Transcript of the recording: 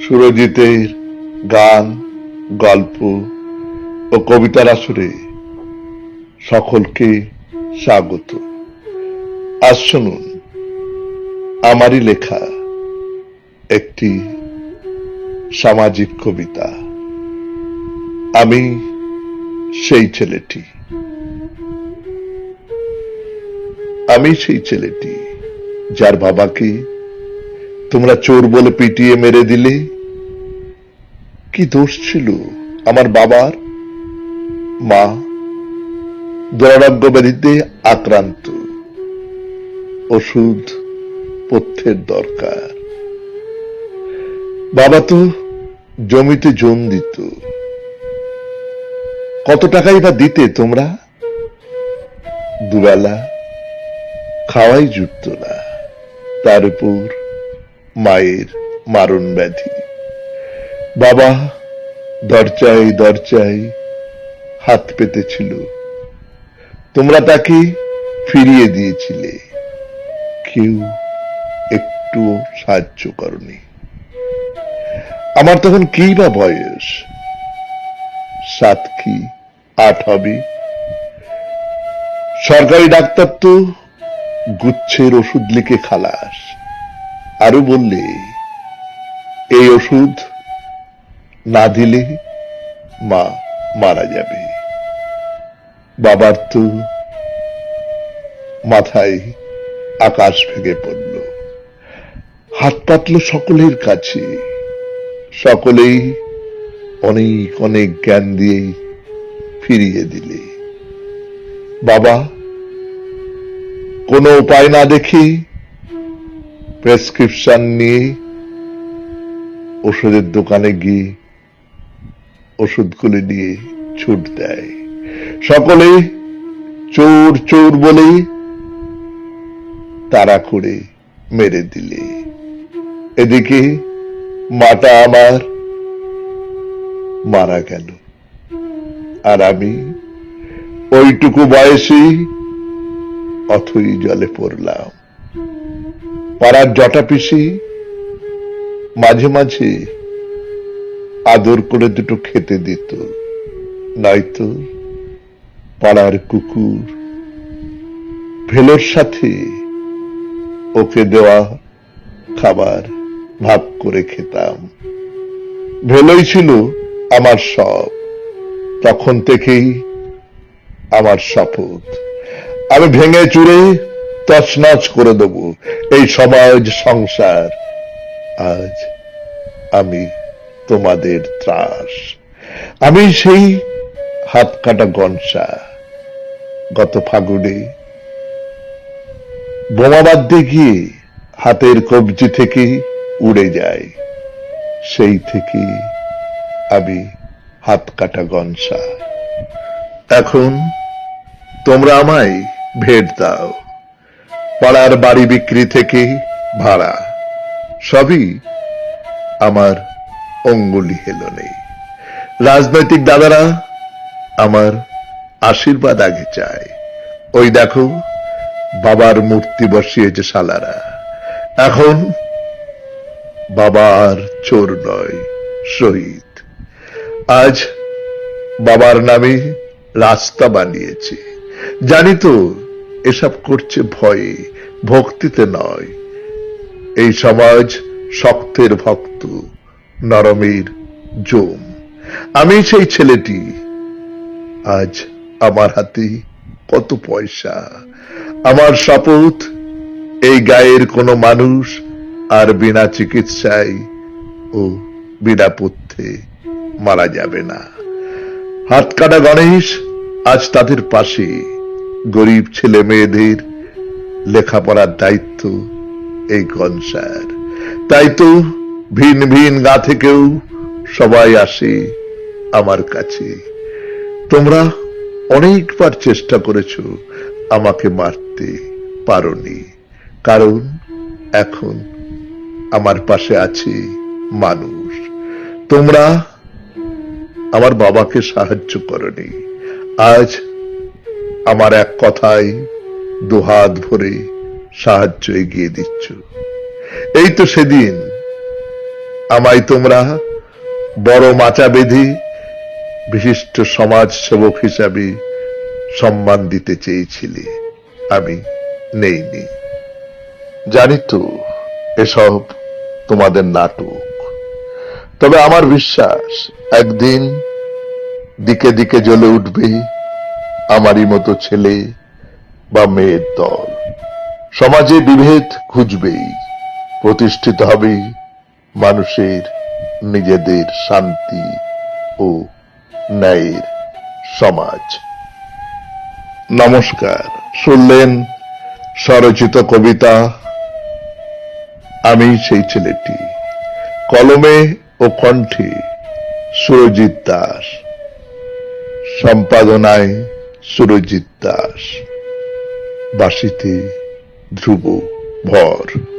সুরজিতের গান, গল্প ও কবিতার আসরে সকলকে স্বাগত। আজ শুনুন আমারই লেখা একটি সামাজিক কবিতা। আমি সেই ছেলেটি। আমি সেই ছেলেটি যার বাবাকে তোমরা চোর বলে পিটিয়ে মেরে দিলে? কি দোষ ছিল আমার বাবার? মা দুরারোগ্য ব্যাধিতে আক্রান্ত। ওষুধ, পথ্যের দরকার। বাবা তো জমিতে জম দিত। কত টাকাই বা দিতে তোমরা? দুবেলা, খাওয়াই জুটত না। তার উপর মায়ের মারণ ব্যাধি। বাবা দরজায় দরজায় হাত পেতেছিল। তোমরা তাকে ফিরিয়ে দিয়েছিলে। কেউ একটুও সাহায্য করনি। আমার তখন কি বা বয়স? সাত কি আট হবে? সরকারি ডাক্তার তো গুচ্ছের ওষুধ লিখে খালাস। আরও বললে, এই ওষুধ না দিলে মা মারা যাবে। বাবার তো মাথায় আকাশ ভেঙে পড়ল। হাত পাতল সকলের কাছে। সকলেই অনেক অনেক জ্ঞান দিয়ে ফিরিয়ে দিলে। বাবা, কোনো উপায় না দেখি প্রেসক্রিপশন নিয়ে ওষুধের দোকানে গিয়ে ওষুধগুলি নিয়ে ছুট দেয়। সকলে চোর চোর বলে তারা করে মেরে দিলে। এদিকে মাটা আমার মারা গেল। আর আমি ওইটুকু বয়সে অথই জলে পড়লাম। পাড়ার জটা পিসি মাঝে মাঝে আদর করে দুটো খেতে দিত। নয়তো পাড়ার কুকুর ভেলোর সাথে ওকে দেওয়া খাবার ভাগ করে খেতাম। ভেলোই ছিল আমার সব, তখন থেকেই আমার শপথ। আমি ভেঙে চুরে তছনছ করে দেব। এই সমাজ সংসার। আজ আমি তোমাদের ত্রাস। আমি সেই হাত কাটা গনসা। গত ফাগুনে বোমা বাঁধতে গিয়ে হাতের কবজি থেকে উড়ে যায়। সেই থেকে আমি হাত কাটা গনসা। এখন তোমরা আমায় ভেট দাও। পাড়ার বাড়ি বিক্রি থেকে ভাড়া। সবই আমার অঙ্গুলি হেলো নেই। রাজনৈতিক দাদারা আমার আশীর্বাদ আগে চায়। ওই দেখো, বাবার মূর্তি বসিয়েছে শালারা। এখন বাবা আর চোর নয়, শহীদ। আজ বাবার নামে রাস্তা বানিয়েছে। জানি তো এসব করছে ভয়ে। ভক্তিতে নয়। এই সমাজ শক্তের ভক্ত, নরমের জম। আমি সেই ছেলেটি। আজ আমার হাতে কত পয়সা। আমার শপথ, এই গায়ের কোনো মানুষ আর বিনা চিকিৎসায় ও বিনা পথ্যে মারা যাবে না। হাত কাটা গণেশ আজ তাদের পাশে। গরিব ছেলে মেয়েদের লেখাপড়ার দায়িত্ব এই গনসার। তাই তো ভিন ভিন গা থেকেও সবাই আসে আমার কাছে। তোমরা অনেকবার চেষ্টা করেছ আমাকে মারতে পারোনি, কারণ এখন আমার পাশে আছে মানুষ। তোমরা আমার বাবাকে সাহায্য করনি। আজ আমার এক কথায় দুহাত ভরে সাহায্য এগিয়ে দিচ্ছ। এই তো সেদিন আমায় তোমরা বড় মাচা বেঁধে বিশিষ্ট সমাজ সেবক হিসাবে সম্মান দিতে চেয়েছিলে। আমি নেইনি। জানি তো এসব তোমাদের নাটক। তবে আমার বিশ্বাস, একদিন দিকে দিকে জ্বলে উঠবে আমারই মতো ছেলে বা মেয়ের দল। সমাজে বিভেদ খুঁজবেই। প্রতিষ্ঠিত হবে মানুষের নিজেদের শান্তি ও ন্যায়ের সমাজ। নমস্কার, শুনলেন স্বরচিত কবিতা আমি সেই ছেলেটি। কলমে ও কণ্ঠে সুরজিৎ দাস। সম্পাদনায় সুরজিৎ দাস। বাসিতে ধ্রুব ভর।